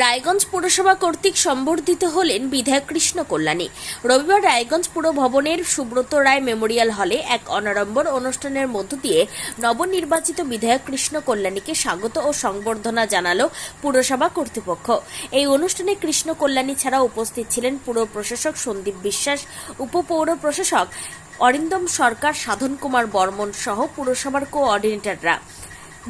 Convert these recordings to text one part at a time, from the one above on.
রায়গঞ্জ পুরসভা কর্তৃক সম্বর্ধিত হলেন বিধায়ক কৃষ্ণ কল্যাণী। রবিবার রায়গঞ্জ পুর ভবনের সুব্রত রায় মেমোরিয়াল হলে এক অনাড়ম্বর অনুষ্ঠানের মধ্য দিয়ে নবনির্বাচিত বিধায়ক কৃষ্ণ কল্যাণীকে স্বাগত ও সংবর্ধনা জানালো পুরসভা কর্তৃপক্ষ। এই অনুষ্ঠানে কৃষ্ণ কল্যাণী ছাড়া উপস্থিত ছিলেন পুর প্রশাসক সন্দীপ বিশ্বাস, উপপৌর প্রশাসক অরিন্দম সরকার, সাধন কুমার বর্মন সহ পুরসভার কোঅর্ডিনেটররা।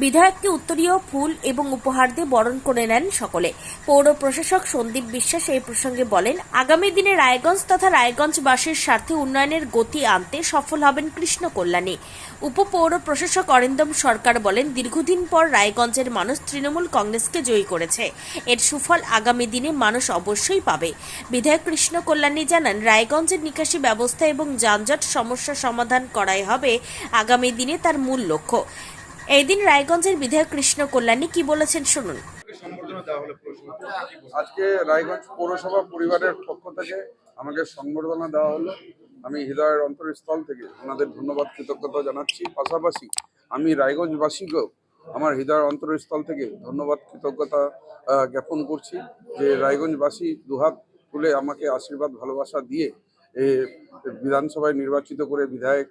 বিধায়ককে উত্তরীয় ফুল এবং উপহার দিয়ে বরণ করে নেন সকলে। পৌর প্রশাসক সন্দীপ বিশ্বাস এই প্রসঙ্গে বলেন, আগামী দিনে রায়গঞ্জ তথা রায়গঞ্জবাসীর স্বার্থে উন্নয়নের গতি আনতে সফল হবেন কৃষ্ণ কল্যাণী উপপৌর প্রশাসক অরিন্দম সরকার বলেন, দীর্ঘদিন পর রায়গঞ্জের মানুষ তৃণমূল কংগ্রেসকে জয়ী করেছে। এর সুফল আগামী দিনে মানুষ অবশ্যই পাবে। বিধায়ক কৃষ্ণ কল্যাণী জানান, রায়গঞ্জের নিকাশি ব্যবস্থা এবং যানজট সমস্যা সমাধান করাই হবে আগামী দিনে তার মূল লক্ষ্য। এই দিন রায়গঞ্জের বিধায়ক কৃষ্ণ কল্যাণী কি বলেছেন শুনুন। আজকে রায়গঞ্জ পৌরসভা পরিবারের পক্ষ থেকে আমাকে সংবর্ধনা দেওয়া হলো। আমি হৃদয়ের অন্তরস্থল থেকে ওনাদের ধন্যবাদ, কৃতজ্ঞতা জানাচ্ছি। পাশাপাশি আমি রায়গঞ্জবাসীকেও আমার হৃদয়ের অন্তরস্থল থেকে ধন্যবাদ, কৃতজ্ঞতা জ্ঞাপন করছি যে রায়গঞ্জবাসী দুহাত তুলে আমাকে আশীর্বাদ, ভালোবাসা দিয়ে এ বিধানসভায় নির্বাচিত করে বিধায়ক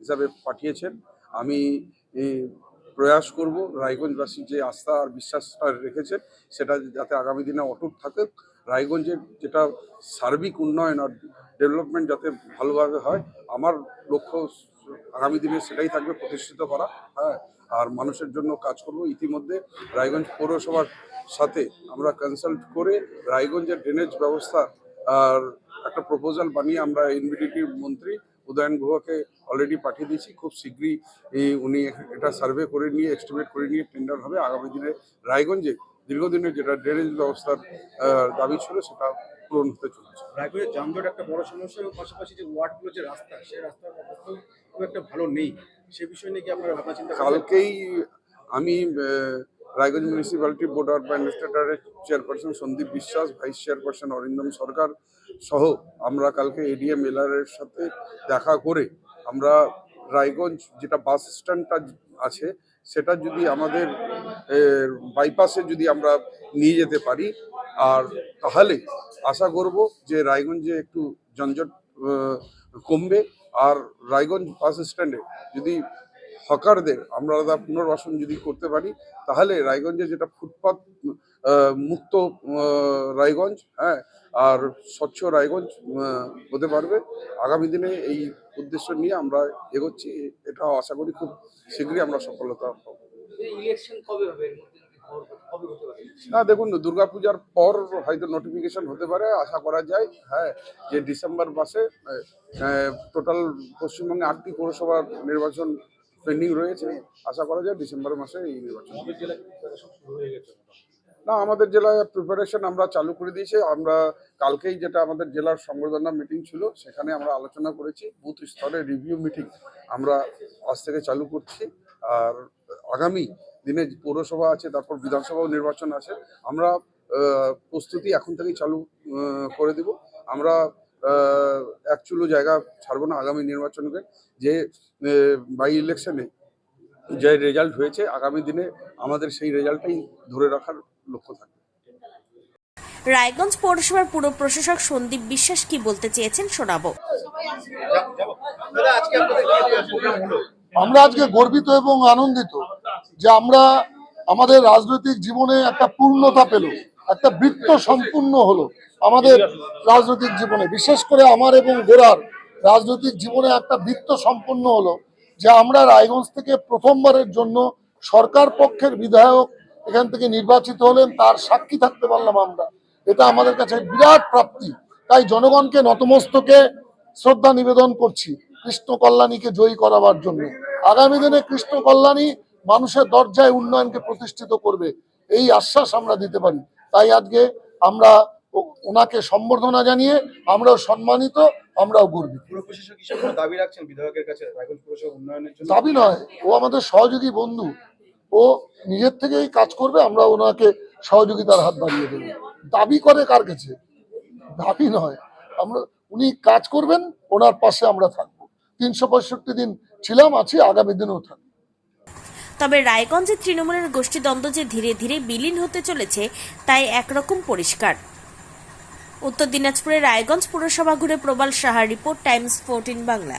হিসাবে পাঠিয়েছেন। আমি প্রয়াস করব, রায়গঞ্জবাসী যে আস্থা আর বিশ্বাসটা রেখেছে, সেটা যাতে আগামী দিনে অটুট থাকে। রায়গঞ্জের যেটা সার্বিক উন্নয়ন আর ডেভেলপমেন্ট যাতে ভালোভাবে হয়, আমার লক্ষ্য আগামী দিনে সেটাই থাকবে, প্রতিষ্ঠিত করা হ্যাঁ। আর মানুষের জন্য কাজ করব। ইতিমধ্যে রায়গঞ্জ পৌরসভার সাথে আমরা কনসাল্ট করে রায়গঞ্জের ড্রেনেজ ব্যবস্থা আর একটা প্রপোজাল বানিয়ে আমরা এনবিডিটির মন্ত্রী উদয়ন গুহাকে অলরেডি পাঠিয়ে দিয়েছি। খুব শীঘ্রই উনি এটা সার্ভে করে নিয়ে এস্টিমেট করে নিয়ে টেন্ডার হবে আগামী দিনে রায়গঞ্জে। দীর্ঘদিনের যেটা ড্রেনেজ ব্যবস্থার দাবি ছিল সেটা পূরণ হতে চলেছে। রায়পুরের যানজট একটা বড় সমস্যা এবং পাশাপাশি যে ওয়ার্ডগুলো যে রাস্তা সেই রাস্তার অবস্থা খুব একটা ভালো নেই। সে বিষয় নিয়ে কি আপনারা ভাবনা চিন্তা কালকেই আমি Raiganj municipality board of অ্যাডমিনিস্ট্রেটরের chairperson Sandip Biswas vice chairperson Arindam সরকার সহ আমরা কালকে এডিএম এলআরের সাথে দেখা করে আমরা রায়গঞ্জ যেটা বাস স্ট্যান্ডটা আছে সেটা যদি আমাদের বাইপাসে যদি আমরা নিয়ে যেতে পারি। আর তাহলে আশা করব যে রায়গঞ্জে একটু আহ, কমবে। আর রায়গঞ্জ বাস স্ট্যান্ডে যদি হকারদের আমরা পুনর্বাসন যদি করতে পারি তাহলে রায়গঞ্জে যেটা ফুটপাত মুক্ত রায়গঞ্জ হ্যাঁ আর স্বচ্ছ রায়গঞ্জ হতে পারবে। আগামী দিনে এই উদ্দেশ্য নিয়ে আমরা এগোচ্ছি এটা আশা করি খুব শীঘ্রই আমরা সফলতা পাবো। না দেখুন দুর্গাপূজার পর হয়তো নোটিফিকেশন হতে পারে আশা করা যায় হ্যাঁ যে ডিসেম্বর মাসে টোটাল পশ্চিমবঙ্গে আটটি পৌরসভার নির্বাচন পেন্ডিং রয়েছে। আশা করা যায় ডিসেম্বর মাসে এই নির্বাচন হয়ে না আমাদের জেলায় প্রিপারেশন আমরা চালু করে দিয়েছি। আমরা কালকেই যেটা আমাদের জেলার সংবর্ধনা মিটিং ছিল সেখানে আমরা আলোচনা করেছি। বুথ স্তরে রিভিউ মিটিং আমরা আজ থেকে চালু করছি। আর আগামী দিনে পৌরসভা আছে তারপর বিধানসভাও নির্বাচন আছে। আমরা প্রস্তুতি এখন থেকেই চালু করে দিব। আমরা আহ, এক জায়গা ছাড়বো না আগামী নির্বাচনকে। যে বাই ইলেকশনে যে রেজাল্ট হয়েছে আগামী দিনে আমাদের সেই রেজাল্টটাই ধরে রাখার লক্ষ্য থাকবে। রায়গঞ্জ পৌরসভার পুর প্রশাসক সন্দীপ বিশ্বাস কি বলতে চেয়েছেন শোনাবো। আমরা আজকে গর্বিত এবং আনন্দিত যে আমরা আমাদের রাজনৈতিক জীবনে একটা পূর্ণতা পেল। একটা বৃত্ত সম্পূর্ণ হলো। আমাদের রাজনৈতিক জীবনে, বিশেষ করে আমার এবং গোড়ার রাজনৈতিক জীবনে একটা বৃত্ত সম্পূর্ণ হলো যে আমরা রায়গঞ্জ থেকে প্রথমবারের জন্য সরকার পক্ষের বিধায়ক এখান থেকে নির্বাচিত হলেন, তার সাক্ষী থাকতে পারলাম আমরা। এটা আমাদের কাছে বিরাট প্রাপ্তি। তাই জনগণকে নতমস্তকে শ্রদ্ধা নিবেদন করছি কৃষ্ণ কল্যাণীকে জয়ী করাবার জন্য। আগামী দিনে কৃষ্ণ কল্যাণী মানুষের দরজায় উন্নয়নকে প্রতিষ্ঠিত করবে, এই আশ্বাস আমরা দিতে পারি। তাই আজকে আমরা ওনাকে সম্বর্ধনা জানিয়ে আমরাও সম্মানিত আমরাও গর্বিত। রাখছেন বিধায়কের কাছে? দাবি নয় ও আমাদের সহযোগী বন্ধু। ও নিজের থেকেই কাজ করবে আমরা ওনাকে সহযোগিতার হাত বাড়িয়ে দেবো। দাবি করে কার কাছে? দাবি নয় আমরা উনি কাজ করবেন ওনার পাশে আমরা থাকব। তিনশো পঁয়ষট্টি দিন ছিলাম আছি আগামী দিনেও থাকব। তবে রায়গঞ্জে তৃণমূলের গোষ্ঠীদ্বন্দ্ব যে ধীরে ধীরে বিলীন হতে চলেছে, তাই একরকম পরিষ্কার। উত্তর দিনাজপুরের রায়গঞ্জ পুরসভা ঘুরে প্রবাল সাহার রিপোর্ট, টাইমস ফোরটিন বাংলা।